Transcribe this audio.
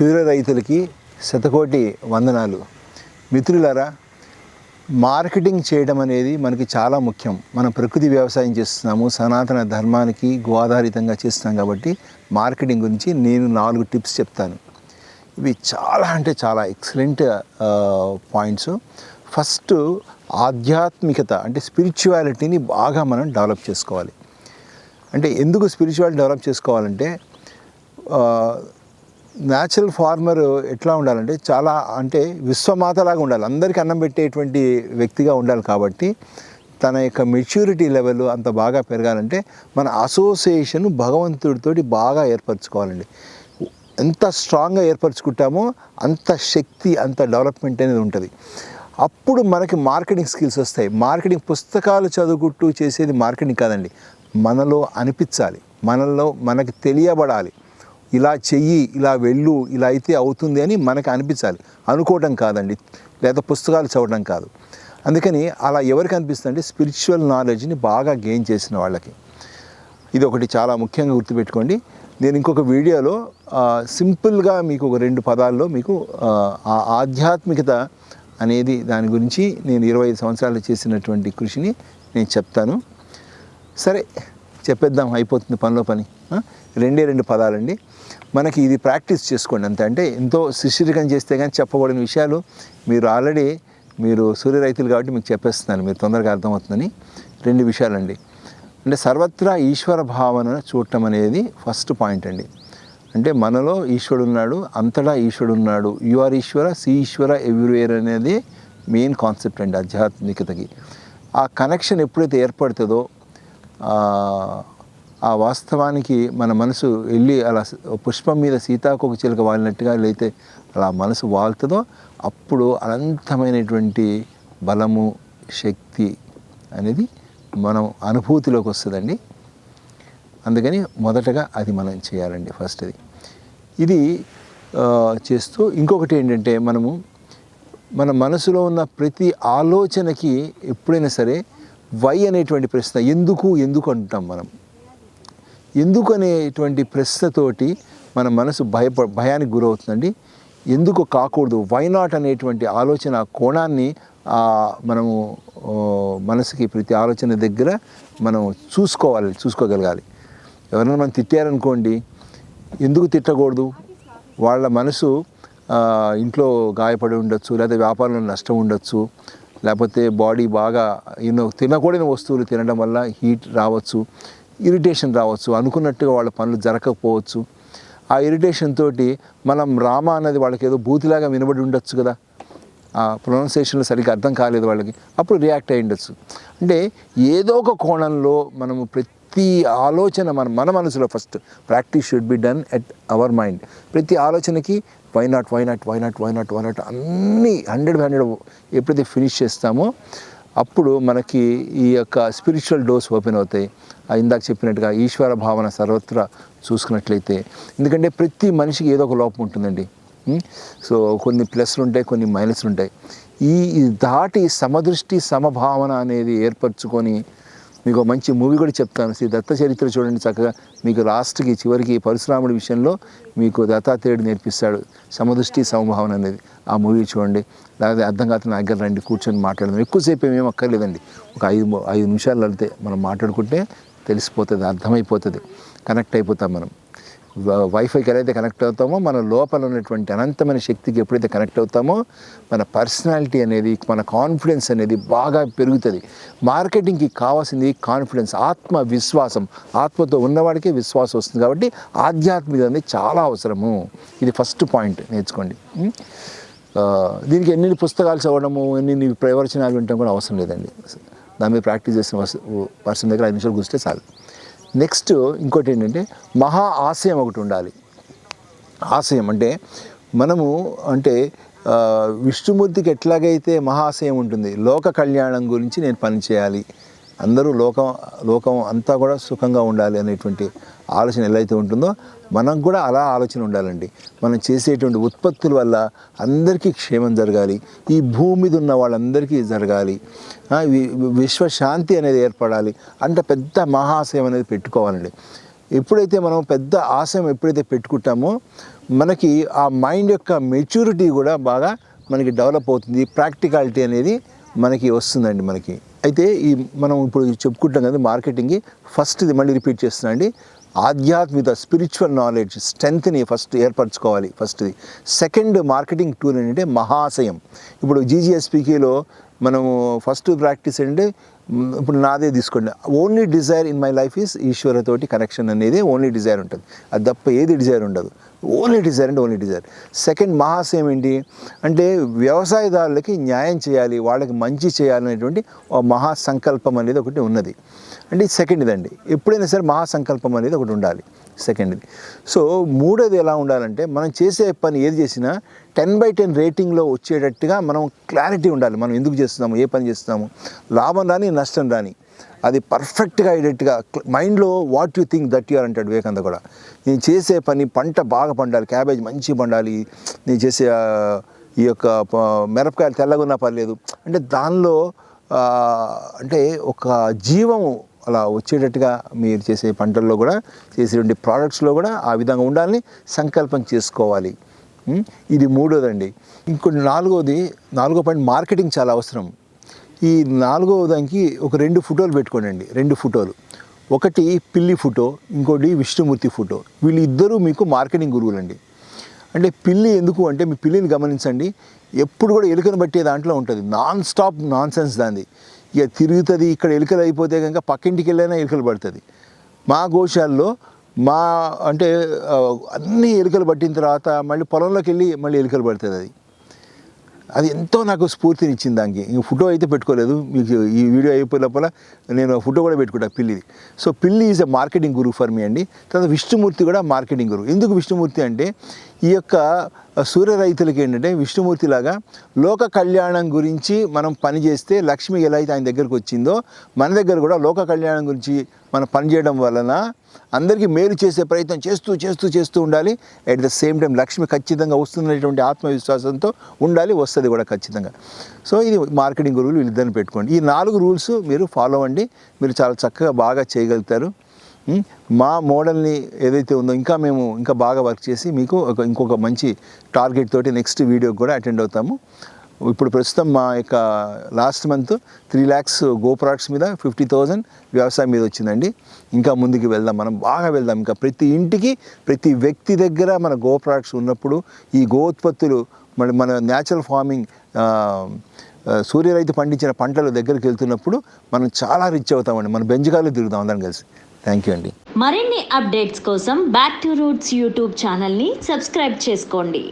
సూర్య రైతులకి శతకోటి వందనాలు. మిత్రులారా మార్కెటింగ్ చేయడం అనేది మనకి చాలా ముఖ్యం. మనం ప్రకృతి వ్యవసాయం చేస్తున్నాము సనాతన ధర్మానికి గోధారితంగా చేస్తున్నాం కాబట్టి మార్కెటింగ్ గురించి నేను నాలుగు టిప్స్ చెప్తాను. ఇవి చాలా అంటే చాలా ఎక్సలెంట్ పాయింట్స్. ఫస్ట్ ఆధ్యాత్మికత అంటే స్పిరిచువాలిటీని బాగా మనం డెవలప్ చేసుకోవాలి. అంటే ఎందుకు స్పిరిచువాలిటీ డెవలప్ చేసుకోవాలంటే న్యాచురల్ ఫార్మర్ ఎట్లా ఉండాలంటే చాలా అంటే విశ్వమాతలాగా ఉండాలి. అందరికీ అన్నం పెట్టేటువంటి వ్యక్తిగా ఉండాలి కాబట్టి తన యొక్క మెచ్యూరిటీ లెవెల్ అంత బాగా పెరగాలంటే మన అసోసియేషన్ భగవంతుడితోటి బాగా ఏర్పరచుకోవాలండి. ఎంత స్ట్రాంగ్గా ఏర్పరచుకుంటామో అంత శక్తి అంత డెవలప్మెంట్ అనేది ఉంటుంది. అప్పుడు మనకి మార్కెటింగ్ స్కిల్స్ వస్తాయి. మార్కెటింగ్ పుస్తకాలు చదువుకుంటూ చేసేది మార్కెటింగ్ కాదండి. మనలో అనిపించాలి. మనలో మనకి తెలియబడాలి. ఇలా చెయ్యి ఇలా వెళ్ళు ఇలా అయితే అవుతుంది అని మనకు అనిపించాలి. అనుకోవటం కాదండి. లేదా పుస్తకాలు చదవడం కాదు. అందుకని అలా ఎవరికి అనిపిస్తుంది అంటే స్పిరిచువల్ నాలెడ్జ్ని బాగా గెయిన్ చేసిన వాళ్ళకి. ఇది ఒకటి చాలా ముఖ్యంగా గుర్తుపెట్టుకోండి. నేను ఇంకొక వీడియోలో సింపుల్గా మీకు ఒక రెండు పదాల్లో మీకు ఆ, ఆ ఆధ్యాత్మికత అనేది దాని గురించి నేను ఇరవై ఐదు సంవత్సరాలు చేసినటువంటి కృషిని నేను చెప్తాను. సరే చెప్పేద్దాం అయిపోతుంది పనిలో పని. రెండే రెండు పదాలండి. మనకి ఇది ప్రాక్టీస్ చేసుకోండి అంతే. అంటే ఎంతో శిశిరికం చేస్తే కానీ చెప్పబడిన విషయాలు మీరు ఆల్రెడీ మీరు సూర్య రైతులు కాబట్టి మీకు చెప్పేస్తున్నాను మీరు తొందరగా అర్థమవుతుందని రెండు విషయాలండి. అంటే సర్వత్రా ఈశ్వర భావన చూడటం అనేది ఫస్ట్ పాయింట్ అండి. అంటే మనలో ఈశ్వరుడు ఉన్నాడు అంతటా ఈశ్వరుడు ఉన్నాడు you are Ishwara see Ishwara everywhere అనేది మెయిన్ కాన్సెప్ట్ అండి ఆధ్యాత్మికతకి. ఆ కనెక్షన్ ఎప్పుడైతే ఏర్పడుతుందో ఆ, వాస్తవానికి మన మనసు వెళ్ళి అలా పుష్పం మీద సీతాకోక చిలుక వాలినట్టుగా లేతే అలా మనసు వాలుతుందో అప్పుడు అనంతమైనటువంటి బలము శక్తి అనేది మనం అనుభూతిలోకి వస్తుందండి. అందుకని మొదటగా అది మనం చేయాలండి ఫస్ట్ అది ఇది చేస్తూ ఇంకొకటి ఏంటంటే మనము మన మనసులో ఉన్న ప్రతి ఆలోచనకి ఎప్పుడైనా సరే వై అనేటువంటి ప్రశ్న ఎందుకు ఎందుకు అంటాం మనం? ఎందుకు అనేటువంటి ప్రశ్నతోటి మన మనసు భయప భయానికి గురవుతుందండి? ఎందుకు కాకూడదు? వై నాట్ అనేటువంటి ఆలోచన కోణాన్ని మనము మనసుకి ప్రతి ఆలోచన దగ్గర మనం చూసుకోవాలి చూసుకోగలగాలి. ఎవరైనా మనం తిట్టారనుకోండి ఎందుకు తిట్టకూడదు? వాళ్ళ మనసు ఇంట్లో గాయపడి ఉండొచ్చు లేదా వ్యాపారంలో నష్టం ఉండొచ్చు లేకపోతే బాడీ బాగా ఎన్నో తినకూడని వస్తువులు తినడం వల్ల హీట్ రావచ్చు ఇరిటేషన్ రావచ్చు అనుకున్నట్టుగా వాళ్ళ పనులు జరగకపోవచ్చు. ఆ ఇరిటేషన్ తోటి మనం రామ అన్నది వాళ్ళకి ఏదో బూతిలాగా వినబడి ఉండొచ్చు కదా. ఆ ప్రొనౌన్సియేషన్లో సరిగ్గా అర్థం కాలేదు వాళ్ళకి. అప్పుడు రియాక్ట్ అయ్యి ఉండొచ్చు. అంటే ఏదో ఒక కోణంలో మనము ప్రతి ప్రతి ఆలోచన మన మన మనసులో first practice should be done at our mind ప్రతి ఆలోచనకి why not why not why not why not why not అన్నీ హండ్రెడ్ హండ్రెడ్ ఎప్పుడైతే ఫినిష్ చేస్తామో అప్పుడు మనకి ఈ యొక్క స్పిరిచువల్ డోస్ ఓపెన్ అవుతాయి. ఇందాక చెప్పినట్టుగా ఈశ్వర భావన సర్వత్రా చూసుకున్నట్లయితే. ఎందుకంటే ప్రతి మనిషికి ఏదో ఒక లోపం ఉంటుందండి. సో కొన్ని ప్లస్లు ఉంటాయి కొన్ని మైనస్లు ఉంటాయి. ఈ ఈ దాటి సమదృష్టి సమభావన అనేది ఏర్పరచుకొని మీకు మంచి మూవీ కూడా చెప్తాను. శ్రీ దత్త చరిత్ర చూడండి చక్కగా. మీకు లాస్ట్కి చివరికి పరశురాముడి విషయంలో మీకు దత్తాత్రేయుడు నేర్పిస్తాడు. సమదృష్టి సమభావన అనేది. ఆ మూవీ చూడండి. లేకపోతే అర్థం కాదు నా దగ్గర రండి కూర్చొని మాట్లాడదాం. ఎక్కువసేపు ఏమేమి అక్కర్లేదండి. ఒక ఐదు ఐదు నిమిషాలు వెళ్తే మనం మాట్లాడుకుంటే తెలిసిపోతుంది అర్థమైపోతుంది. కనెక్ట్ అయిపోతాం మనం. వైఫైకి ఎలాగైతే కనెక్ట్ అవుతామో మన లోపల ఉన్నటువంటి అనంతమైన శక్తికి ఎప్పుడైతే కనెక్ట్ అవుతామో మన పర్సనాలిటీ అనేది మన కాన్ఫిడెన్స్ అనేది బాగా పెరుగుతుంది. మార్కెటింగ్కి కావాల్సింది కాన్ఫిడెన్స్ ఆత్మ విశ్వాసం ఆత్మతో ఉన్నవాడికే విశ్వాసం వస్తుంది కాబట్టి ఆధ్యాత్మికత అనేది చాలా అవసరము. ఇది ఫస్ట్ పాయింట్ నేర్చుకోండి. దీనికి ఎన్ని పుస్తకాలు చదవడము ఎన్ని ప్రవచనాలు వింటాం కూడా అవసరం లేదండి. దాని మీద ప్రాక్టీస్ చేసిన పర్సన్ దగ్గర ఐదు నిమిషాలు కూర్చుంటే చాలు. నెక్స్ట్ ఇంకోటి ఏంటంటే మహా ఆశయం ఒకటి ఉండాలి. ఆశయం అంటే మనము అంటే విష్ణుమూర్తికి ఎట్లాగైతే మహాశయం ఉంటుంది లోక కళ్యాణం గురించి నేను పని చేయాలి అందరూ లోకం లోకం అంతా కూడా సుఖంగా ఉండాలి అనేటువంటి ఆలోచన ఎలా అయితే ఉంటుందో మనకు కూడా అలా ఆలోచన ఉండాలండి. మనం చేసేటువంటి ఉత్పత్తుల వల్ల అందరికీ క్షేమం జరగాలి. ఈ భూమి మీద ఉన్న వాళ్ళందరికీ జరగాలి. వి- విశ్వశాంతి అనేది ఏర్పడాలి అంటే పెద్ద మహాశయం అనేది పెట్టుకోవాలండి. ఎప్పుడైతే మనం పెద్ద ఆశయం ఎప్పుడైతే పెట్టుకుంటామో మనకి ఆ మైండ్ యొక్క మెచ్యూరిటీ కూడా బాగా మనకి డెవలప్ అవుతుంది. ప్రాక్టికాలిటీ అనేది మనకి వస్తుందండి మనకి. అయితే ఈ మనం ఇప్పుడు చెప్పుకుంటాం కదా మార్కెటింగ్కి ఫస్ట్ ఇది మళ్ళీ రిపీట్ చేస్తున్నా అండి. ఆధ్యాత్మిక స్పిరిచువల్ నాలెడ్జ్ స్ట్రెంత్ని ఫస్ట్ ఏర్పరచుకోవాలి ఫస్ట్ది సెకండ్ మార్కెటింగ్ టూల్ ఏంటంటే మహాశయం. ఇప్పుడు జీజీఎస్పీకేలో మనము ఫస్ట్ ప్రాక్టీస్ ఏంటంటే ఇప్పుడు నాదే తీసుకోండి. Only desire in my life is ఈశ్వరతోటి connection అనేది ఓన్లీ డిజైర్ ఉంటుంది. అది తప్ప ఏది డిజైర్ ఉండదు. Only desire and only desire second మహాశయం ఏంటి? అంటే వ్యవసాయదారులకి న్యాయం చేయాలి వాళ్ళకి మంచి చేయాలనేటువంటి ఒక మహాసంకల్పం అనేది ఒకటి ఉన్నది. అంటే సెకండ్ ఇదండి ఎప్పుడైనా సరే మహాసంకల్పం అనేది ఒకటి ఉండాలి. సెకండ్ది సో మూడోది ఎలా ఉండాలంటే మనం చేసే పని ఏది చేసినా టెన్ బై టెన్ రేటింగ్లో వచ్చేటట్టుగా మనం క్లారిటీ ఉండాలి. మనం ఎందుకు చేస్తున్నాము? ఏ పని చేస్తున్నాము? లాభం రాని నష్టం రాని. అది పర్ఫెక్ట్గా అయ్యేటట్టుగా మైండ్లో what you think that you're అంటాడు వివేకానంద కూడా. నేను చేసే పని పంట బాగా పండాలి క్యాబేజ్ మంచి పండాలి నేను చేసే ఈ యొక్క మిరపకాయలు తెల్లగా ఉన్నా పర్లేదు. అంటే దానిలో అంటే ఒక జీవము అలా వచ్చేటట్టుగా మీరు చేసే పంటల్లో కూడా చేసేటువంటి ప్రోడక్ట్స్లో కూడా ఆ విధంగా ఉండాలని సంకల్పం చేసుకోవాలి. ఇది మూడోదండి. ఇంకొన్ని నాలుగోది నాలుగో పాయింట్ మార్కెటింగ్ చాలా అవసరం. ఈ నాలుగవ దానికి ఒక రెండు ఫోటోలు పెట్టుకోనండి రెండు ఫోటోలు. ఒకటి పిల్లి ఫోటో ఇంకోటి విష్ణుమూర్తి ఫోటో. వీళ్ళిద్దరూ మీకు మార్కెటింగ్ గురువులండి. అంటే పిల్లి ఎందుకు అంటే మీ పిల్లిని గమనించండి ఎప్పుడు కూడా ఎలుకను బట్టే దాంట్లో ఉంటుంది. నాన్ స్టాప్ నాన్ సెన్స్ దాన్ని ఇక తిరుగుతుంది ఇక్కడ ఎలుకలు అయిపోతే కనుక పక్కింటికి వెళ్ళైనా ఎలుకలు పడుతుంది. మా గోశాల్లో మా అంటే అన్ని ఎలుకలు పట్టిన తర్వాత మళ్ళీ పొలంలోకి వెళ్ళి మళ్ళీ ఎలుకలు పడుతుంది అది. అది ఎంతో నాకు స్ఫూర్తిని ఇచ్చింది దానికి. ఇంక ఫోటో అయితే పెట్టుకోలేదు. మీకు ఈ వీడియో అయిపోయే లోపల నేను ఫోటో కూడా పెట్టుకుంటా పిల్లిది. సో పిల్లి ఈజ్ అ మార్కెటింగ్ గురువు ఫర్ మీ అండి. తర్వాత విష్ణుమూర్తి కూడా మార్కెటింగ్ గురువు ఎందుకు విష్ణుమూర్తి అంటే ఈ యొక్క సూర్య రైతులకి ఏంటంటే విష్ణుమూర్తి లాగా లోక కళ్యాణం గురించి మనం పని చేస్తే లక్ష్మి ఎలా అయితే ఆయన దగ్గరకు వచ్చిందో మన దగ్గర కూడా లోక కళ్యాణం గురించి మనం పనిచేయడం వలన అందరికీ మేలు చేసే ప్రయత్నం చేస్తూ చేస్తూ చేస్తూ ఉండాలి. At the same time Lakshmi ఖచ్చితంగా వస్తున్నటువంటి ఆత్మవిశ్వాసంతో ఉండాలి వస్తుంది కూడా ఖచ్చితంగా. సో ఇది మార్కెటింగ్ గురువులు వీళ్ళిద్దరిని పెట్టుకోండి. ఈ నాలుగు రూల్స్ మీరు ఫాలో అవ్వండి. మీరు చాలా చక్కగా బాగా చేయగలుగుతారు. మా మోడల్ని ఏదైతే ఉందో ఇంకా మేము ఇంకా బాగా వర్క్ చేసి మీకు ఒక ఇంకొక మంచి టార్గెట్ తోటి నెక్స్ట్ వీడియోకి కూడా అటెండ్ అవుతాము. ఇప్పుడు ప్రస్తుతం మా యొక్క లాస్ట్ మంత్ త్రీ ల్యాక్స్ గో ప్రొడక్ట్స్ మీద ఫిఫ్టీ థౌజండ్ వ్యవసాయం మీద వచ్చిందండి. ఇంకా ముందుకు వెళ్దాం మనం బాగా వెళ్దాం. ఇంకా ప్రతి ఇంటికి ప్రతి వ్యక్తి దగ్గర మన గో ప్రొడక్ట్స్ ఉన్నప్పుడు ఈ గో ఉత్పత్తులు మన మన న్యాచురల్ ఫార్మింగ్ సూర్య రైతు పండించిన పంటల దగ్గరికి వెళ్తున్నప్పుడు మనం చాలా రిచ్ అవుతామండి. మన బెంజకాలు తిరుగుతాం అందరం కలిసి. థ్యాంక్ యూ అండి. మరిన్ని అప్డేట్స్ కోసం బ్యాక్ టు రూట్స్ యూట్యూబ్ ఛానల్ని సబ్స్క్రైబ్ చేసుకోండి.